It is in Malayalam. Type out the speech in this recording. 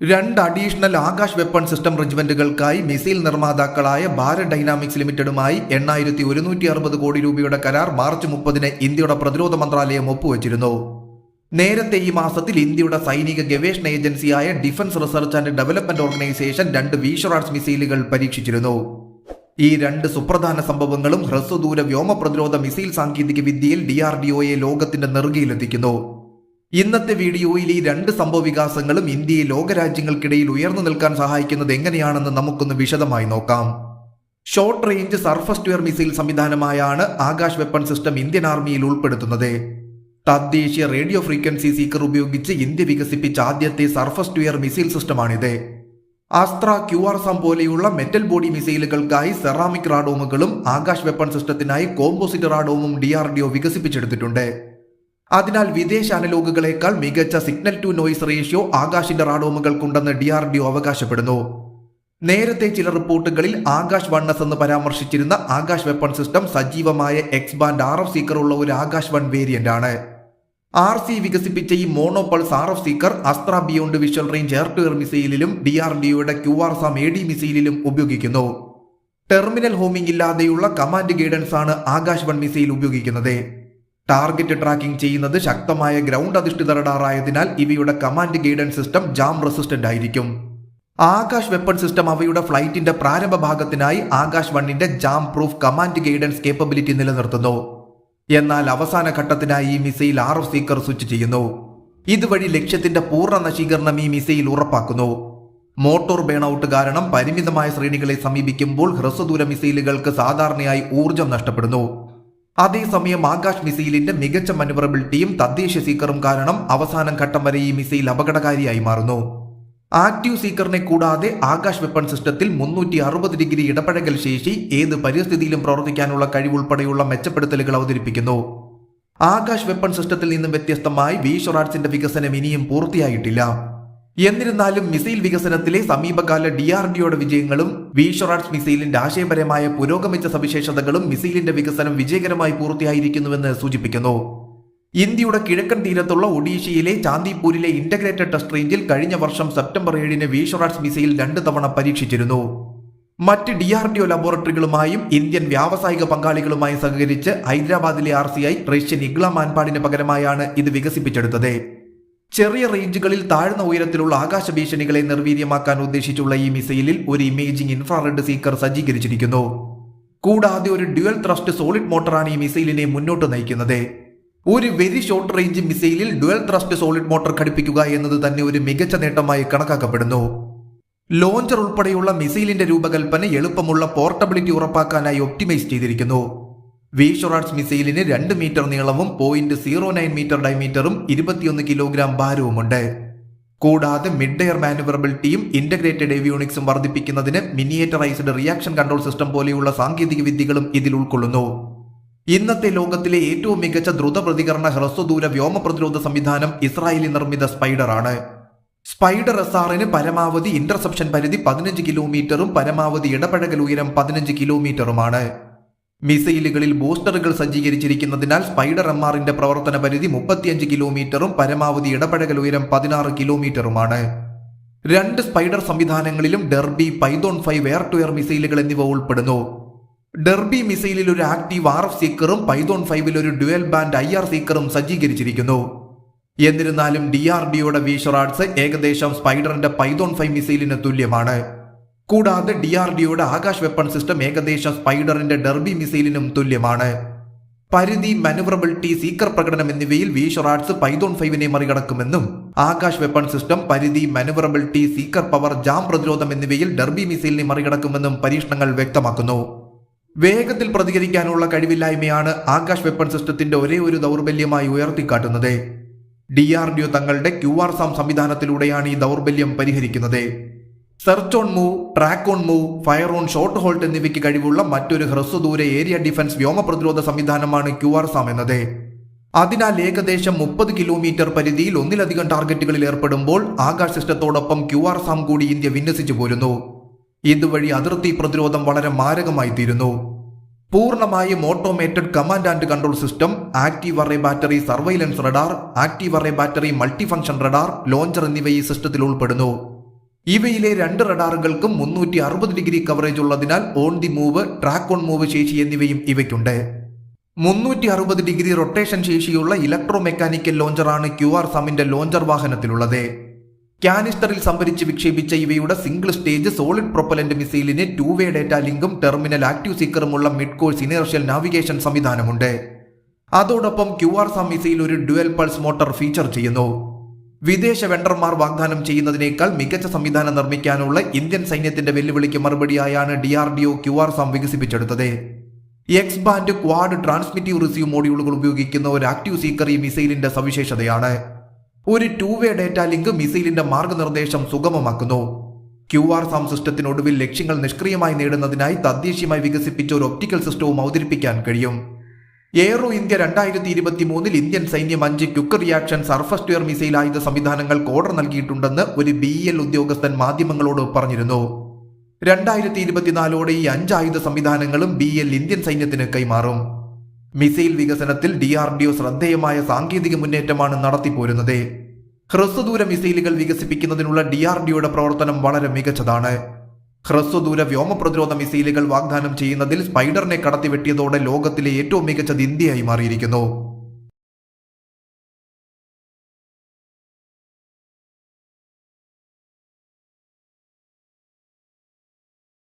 രണ്ട് അഡീഷണൽ ആകാശ് വെപ്പൺ സിസ്റ്റം റെജിമെന്റുകൾക്കായി മിസൈൽ നിർമ്മാതാക്കളായ ഭാരത് ഡൈനാമിക്സ് ലിമിറ്റഡുമായി എണ്ണായിരത്തി ഒരുന്നൂറ്റി അറുപത് കോടി രൂപയുടെ കരാർ മാർച്ച് മുപ്പതിന് ഇന്ത്യയുടെ പ്രതിരോധ മന്ത്രാലയം ഒപ്പുവച്ചിരുന്നു. നേരത്തെ ഈ മാസത്തിൽ ഇന്ത്യയുടെ സൈനിക ഗവേഷണ ഏജൻസിയായ defence research and development organisation രണ്ട് വീഷറാഡ്സ് മിസൈലുകൾ പരീക്ഷിച്ചിരുന്നു. ഈ രണ്ട് സുപ്രധാന സംഭവങ്ങളും ഹ്രസ്വദൂര വ്യോമ പ്രതിരോധ മിസൈൽ സാങ്കേതിക വിദ്യയിൽ ഡി ആർ ഡി ഒയെ ലോകത്തിന്റെ നെറുകയിലെത്തിക്കുന്നു. ഇന്നത്തെ വീഡിയോയിൽ ഈ രണ്ട് സംഭവ വികാസങ്ങളും ഇന്ത്യയെ ലോകരാജ്യങ്ങൾക്കിടയിൽ ഉയർന്നു നിൽക്കാൻ സഹായിക്കുന്നത് എങ്ങനെയാണെന്ന് നമുക്കൊന്ന് വിശദമായി നോക്കാം. Short range surface to air missile സംവിധാനമായാണ് Akash weapon system Indian ആർമിയിൽ ഉൾപ്പെടുത്തുന്നത്. തദ്ദേശീയ റേഡിയോ ഫ്രീക്വൻസി സീക്കർ ഉപയോഗിച്ച് ഇന്ത്യ വികസിപ്പിച്ച ആദ്യത്തെ സർഫസ് ട്വയർ മിസൈൽ സിസ്റ്റമാണിത് അസ്ത്ര ക്യു ആർ സം പോലെയുള്ള മെറ്റൽ ബോഡി മിസൈലുകൾക്കായി സെറാമിക് റാഡോമുകളും ആകാശ് വെപ്പൺ സിസ്റ്റത്തിനായി കോമ്പോസിറ്റ് റാഡോമും ഡി ആർ വികസിപ്പിച്ചെടുത്തിട്ടുണ്ട്. അതിനാൽ വിദേശ അനലോഗുകളേക്കാൾ മികച്ച സിഗ്നൽ ടു നോയിസ് റേഷ്യോ ആകാശിന്റെ റാഡോമുകൾക്കുണ്ടെന്ന് ഡി ആർ ഡി ഒ അവകാശപ്പെടുന്നു. നേരത്തെ ചില റിപ്പോർട്ടുകളിൽ ആകാശ് വൺ എസ് എന്ന് പരാമർശിച്ചിരുന്ന ആകാശ് വെപ്പൺ സിസ്റ്റം സജീവമായ X band R F seeker ഉള്ള ഒരു ആകാശ് വൺ വേരിയന്റ് ആണ്. ആർ സി വികസിപ്പിച്ച ഈ monopulse R F seeker Astra beyond visual range air to air മിസൈലിലും D R D ഒയുടെ Q R SAM A D മിസൈലിലും ഉപയോഗിക്കുന്നു. ടെർമിനൽ ഹോമിംഗ് ഇല്ലാതെയുള്ള കമാൻഡ് ഗൈഡൻസ് ആണ് ആകാശ് വൺ മിസൈൽ ഉപയോഗിക്കുന്നത്. ടാർഗറ്റ് ട്രാക്കിംഗ് ചെയ്യുന്നത് ശക്തമായ ഗ്രൗണ്ട് അധിഷ്ഠിത റഡാറായതിനാൽ ഇവയുടെ command guidance system jam resistant ആയിരിക്കും. ആകാശ് വെപ്പൺ സിസ്റ്റം അവയുടെ ഫ്ലൈറ്റിന്റെ പ്രാരംഭ ഭാഗത്തിനായി ആകാശ് വണ്ണിന്റെ jam proof command guidance capability നിലനിർത്തുന്നു. എന്നാൽ അവസാന ഘട്ടത്തിനായി ഈ missile R F seeker switch ചെയ്യുന്നു. ഇതുവഴി ലക്ഷ്യത്തിന്റെ പൂർണ നശീകരണം ഈ മിസൈൽ ഉറപ്പാക്കുന്നു. മോട്ടോർ ബേണൌട്ട് കാരണം പരിമിതമായ ശ്രേണികളെ സമീപിക്കുമ്പോൾ ഹ്രസ്വദൂര മിസൈലുകൾക്ക് സാധാരണയായി ഊർജം നഷ്ടപ്പെടുന്നു. അതേസമയം ആകാശ് മിസൈലിന്റെ മികച്ച മനുവറബിലിറ്റിയും തദ്ദേശ സീക്കറും കാരണം അവസാനം ഘട്ടം വരെ ഈ മിസൈൽ അപകടകാരിയായി മാറുന്നു. ആക്റ്റീവ് സീക്കറിനെ കൂടാതെ ആകാശ് വെപ്പൺ സിസ്റ്റത്തിൽ മുന്നൂറ്റി അറുപത് ഡിഗ്രി ഇടപഴകൽ ശേഷി ഏത് പരിസ്ഥിതിയിലും പ്രവർത്തിക്കാനുള്ള കഴിവുൾപ്പെടെയുള്ള മെച്ചപ്പെടുത്തലുകൾ അവതരിപ്പിക്കുന്നു. ആകാശ് വെപ്പൺ സിസ്റ്റത്തിൽ നിന്നും വ്യത്യസ്തമായി വീഷൊറാട്സിന്റെ വികസനം ഇനിയും പൂർത്തിയായിട്ടില്ല. എന്നിരുന്നാലും മിസൈൽ വികസനത്തിലെ സമീപകാല ഡി ആർ ഡിയുടെ വിജയങ്ങളും വീഷറാട്സ് മിസൈലിന്റെ ആശയപരമായ പുരോഗമിച്ച സവിശേഷതകളും മിസൈലിന്റെ വികസനം വിജയകരമായി പൂർത്തിയായിരിക്കുന്നുവെന്ന് സൂചിപ്പിക്കുന്നു. ഇന്ത്യയുടെ കിഴക്കൻ തീരത്തുള്ള ഒഡീഷയിലെ ചാന്ദിപൂരിലെ ഇന്റഗ്രേറ്റഡ് ടെസ്റ്റ് റേഞ്ചിൽ കഴിഞ്ഞ വർഷം സെപ്റ്റംബർ ഏഴിന് വീഷറാട്സ് മിസൈൽ രണ്ട് തവണ പരീക്ഷിച്ചിരുന്നു. മറ്റ് ഡി ആർ ഡി ഒ ലബോറട്ടറികളുമായും ഇന്ത്യൻ വ്യാവസായിക പങ്കാളികളുമായും സഹകരിച്ച് ഹൈദരാബാദിലെ R C I Russian Igla മാൻപാടിന് പകരമായാണ് ഇത് വികസിപ്പിച്ചെടുത്തത്. ചെറിയ റേഞ്ചുകളിൽ താഴ്ന്ന ഉയരത്തിലുള്ള ആകാശ ഭീഷണികളെ നിർവീര്യമാക്കാൻ ഉദ്ദേശിച്ചുള്ള ഈ മിസൈലിൽ ഒരു ഇമേജിംഗ് ഇൻഫ്രാറെഡ് സീക്കർ സജ്ജീകരിച്ചിരിക്കുന്നു. കൂടാതെ ഒരു ഡ്യുവൽ ത്രസ്റ്റ് സോളിഡ് മോട്ടറാണ് ഈ മിസൈലിനെ മുന്നോട്ട് നയിക്കുന്നത്. ഒരു വെരി ഷോർട്ട് റേഞ്ച് മിസൈലിൽ ഡ്യുവൽ ത്രസ്റ്റ് സോളിഡ് മോട്ടോർ ഘടിപ്പിക്കുക എന്നത് തന്നെ ഒരു മികച്ച നേട്ടമായി കണക്കാക്കപ്പെടുന്നു. ലോഞ്ചർ ഉൾപ്പെടെയുള്ള മിസൈലിന്റെ രൂപകൽപ്പന എളുപ്പമുള്ള പോർട്ടബിലിറ്റി ഉറപ്പാക്കാനായി ഒപ്റ്റിമൈസ് ചെയ്തിരിക്കുന്നു. വീഷൊറാട്സ് മിസൈലിന് രണ്ട് മീറ്റർ നീളവും പോയിന്റ് സീറോ നയൻ മീറ്റർ ഡയമീറ്ററും ഇരുപത്തിയൊന്ന് കിലോഗ്രാം ഭാരവുമുണ്ട്. കൂടാതെ മിഡ് എയർ മാനുവറബിലിറ്റിയും ഇന്റഗ്രേറ്റഡ് എവിയോണിക്സും വർദ്ധിപ്പിക്കുന്നതിന് മിനിയേറ്ററൈസ്ഡ് റിയാക്ഷൻ കൺട്രോൾ സിസ്റ്റം പോലെയുള്ള സാങ്കേതിക വിദ്യകളും ഇതിൽ ഉൾക്കൊള്ളുന്നു. ഇന്നത്തെ ലോകത്തിലെ ഏറ്റവും മികച്ച ദ്രുത പ്രതികരണ ഹ്രസ്വദൂര വ്യോമ പ്രതിരോധ സംവിധാനം ഇസ്രായേലി നിർമ്മിത സ്പൈഡറാണ് സ്പൈഡർ എസ് ആറിന് പരമാവധി ഇന്റർസെപ്ഷൻ പരിധി പതിനഞ്ച് കിലോമീറ്ററും പരമാവധി ഇടപഴകൽ ഉയരം പതിനഞ്ച് കിലോമീറ്ററുമാണ് മിസൈലുകളിൽ ബൂസ്റ്ററുകൾ സജ്ജീകരിച്ചിരിക്കുന്നതിനാൽ സ്പൈഡർ എം ആറിന്റെ പ്രവർത്തന പരിധി മുപ്പത്തിയഞ്ച് കിലോമീറ്ററും പരമാവധി ഇടപഴകൽ ഉയരം പതിനാറ് കിലോമീറ്ററുമാണ്. രണ്ട് spider സംവിധാനങ്ങളിലും Derby Python five air to air മിസൈലുകൾ എന്നിവ ഉൾപ്പെടുന്നു. ഡെർബി മിസൈലിൽ ഒരു ആക്റ്റീവ് ആർ എഫ് സീക്കറും പൈതോൺ ഫൈവിൽ ഒരു ഡ്യുവൽ ബാൻഡ് ഐ ആർ സീക്കറും സജ്ജീകരിച്ചിരിക്കുന്നു. എന്നിരുന്നാലും ഡി ആർ ഡിയുടെ ഏകദേശം സ്പൈഡറിന്റെ പൈതോൺ ഫൈവ് മിസൈലിന് തുല്യമാണ്. കൂടാതെ ഡി ആർ ഡിയുടെ ആകാശ് വെപ്പൺ സിസ്റ്റം ഏകദേശ സ്പൈഡറിന്റെ ഡെർബി മിസൈലിനും തുല്യമാണ്. പരിധി മാനുവറബിലിറ്റി സീക്കർ പ്രകടനം എന്നിവയിൽ വീഷറാഡ്സ് പൈതോൺ ഫൈവിനെ മറികടക്കുമെന്നും ആകാശ് വെപ്പൺ സിസ്റ്റം പരിധി മാനുവറബിലിറ്റി സീക്കർ പവർ ജാം പ്രതിരോധം എന്നിവയിൽ ഡെർബി മിസൈലിനെ മറികടക്കുമെന്നും പരീക്ഷണങ്ങൾ വ്യക്തമാക്കുന്നു. വേഗത്തിൽ പ്രതികരിക്കാനുള്ള കഴിവില്ലായ്മയാണ് ആകാശ് വെപ്പൺ സിസ്റ്റത്തിന്റെ ഒരേ ഒരു ദൗർബല്യമായി ഉയർത്തിക്കാട്ടുന്നത്. ഡി ആർ ഡി ഒ തങ്ങളുടെ ക്യു ആർ സാം സംവിധാനത്തിലൂടെയാണ് ഈ ദൗർബല്യം പരിഹരിക്കുന്നത്. Search on move track on move fire on short halt എന്നിവയ്ക്ക് കഴിവുള്ള മറ്റൊരു ഹ്രസ്വദൂര ഏരിയ ഡിഫൻസ് വ്യോമ പ്രതിരോധ സംവിധാനമാണ് ക്യു ആർ സാം എന്നത്. അതിനാൽ ഏകദേശം മുപ്പത് കിലോമീറ്റർ പരിധിയിൽ ഒന്നിലധികം ടാർഗറ്റുകളിൽ ഏർപ്പെടുമ്പോൾ ആകാശ സിസ്റ്റത്തോടൊപ്പം ക്യു ആർ സാം കൂടി ഇന്ത്യ വിന്യസിച്ചു പോരുന്നു. ഇതുവഴി അതിർത്തി പ്രതിരോധം വളരെ മാരകമായി തീരുന്നു. പൂർണമായും automated command and control system active array battery surveillance radar active array battery multi function radar launcher എന്നിവ ഈ സിസ്റ്റത്തിൽ ഉൾപ്പെടുന്നു. ഇവയിലെ രണ്ട് റഡാറുകൾക്കും മുന്നൂറ്റി അറുപത് ഡിഗ്രി കവറേജ് ഉള്ളതിനാൽ on the move track on move ശേഷി എന്നിവയും ഇവയ്ക്കുണ്ട്. മുന്നൂറ്റി അറുപത് ഡിഗ്രി റൊട്ടേഷൻ ശേഷിയുള്ള ഇലക്ട്രോ മെക്കാനിക്കൽ ലോഞ്ചറാണ് ക്യു ആർ സമിന്റെ ലോഞ്ചർ വാഹനത്തിലുള്ളത്. കാനിസ്റ്ററിൽ സംഭരിച്ച് വിക്ഷേപിച്ച ഇവയുടെ സിംഗിൾ സ്റ്റേജ് സോളിഡ് പ്രൊപ്പലന്റ് മിസൈലിന് ടു വേ ഡേറ്റ ലിങ്കും ടെർമിനൽ ആക്റ്റീവ് സീക്കറുമുള്ള മിഡ് കോഴ്സ് ഇനേർഷ്യൽ നാവിഗേഷൻ സംവിധാനമുണ്ട്. അതോടൊപ്പം ക്യു ആർ സാം മിസൈൽ ഒരു ഡ്യുവൽ പൾസ് മോട്ടോർ ഫീച്ചർ ചെയ്യുന്നു. വിദേശ വെണ്ടർമാർ വാഗ്ദാനം ചെയ്യുന്നതിനേക്കാൾ മികച്ച സംവിധാനം നിർമ്മിക്കാനുള്ള ഇന്ത്യൻ സൈന്യത്തിന്റെ വെല്ലുവിളിക്ക് മറുപടിയായാണ് D R D O Q R SAM വികസിപ്പിച്ചെടുത്തത്. X band quad transmitive receive മോഡ്യൂളുകൾ ഉപയോഗിക്കുന്ന ഒരു ആക്റ്റീവ് സീക്കർ ഈ മിസൈലിന്റെ സവിശേഷതയാണ്. ഒരു ടൂ വേ ഡേറ്റ ലിങ്ക് മിസൈലിന്റെ മാർഗനിർദ്ദേശം സുഗമമാക്കുന്നു. ക്യു ആർ സം സിസ്റ്റത്തിനൊടുവിൽ ലക്ഷ്യങ്ങൾ നിഷ്ക്രിയമായി നേടുന്നതിനായി തദ്ദേശീയമായി വികസിപ്പിച്ച ഒരു ഒപ്റ്റിക്കൽ സിസ്റ്റവും അവതരിപ്പിക്കാൻ കഴിയും. എയറോ ഇന്ത്യ രണ്ടായിരത്തി ഇരുപത്തി മൂന്നിൽ ഇന്ത്യൻ സൈന്യം അഞ്ച് quick reaction surface to air missile ആയുധ സംവിധാനങ്ങൾക്ക് ഓർഡർ നൽകിയിട്ടുണ്ടെന്ന് ഒരു ബി എൽ ഉദ്യോഗസ്ഥൻ മാധ്യമങ്ങളോട് പറഞ്ഞിരുന്നു. രണ്ടായിരത്തി ഇരുപത്തിനാലോടെ ഈ അഞ്ച് ആയുധ സംവിധാനങ്ങളും ബി എൽ ഇന്ത്യൻ സൈന്യത്തിന് കൈമാറും. മിസൈൽ വികസനത്തിൽ ഡി ആർ ഡി ഒ ശ്രദ്ധേയമായ സാങ്കേതിക മുന്നേറ്റമാണ് നടത്തിപ്പോരുന്നത്. ഹ്രസ്വദൂര മിസൈലുകൾ വികസിപ്പിക്കുന്നതിനുള്ള ഡി ആർ ഡി ഒയുടെ പ്രവർത്തനം വളരെ മികച്ചതാണ്. ഹ്രസ്വദൂര വ്യോമ പ്രതിരോധ മിസൈലുകൾ വാഗ്ദാനം ചെയ്യുന്നതിൽ സ്പൈഡറിനെ കടത്തിവെട്ടിയതോടെ ലോകത്തിലെ ഏറ്റവും മികച്ചത് ഇന്ത്യയായി മാറിയിരിക്കുന്നു.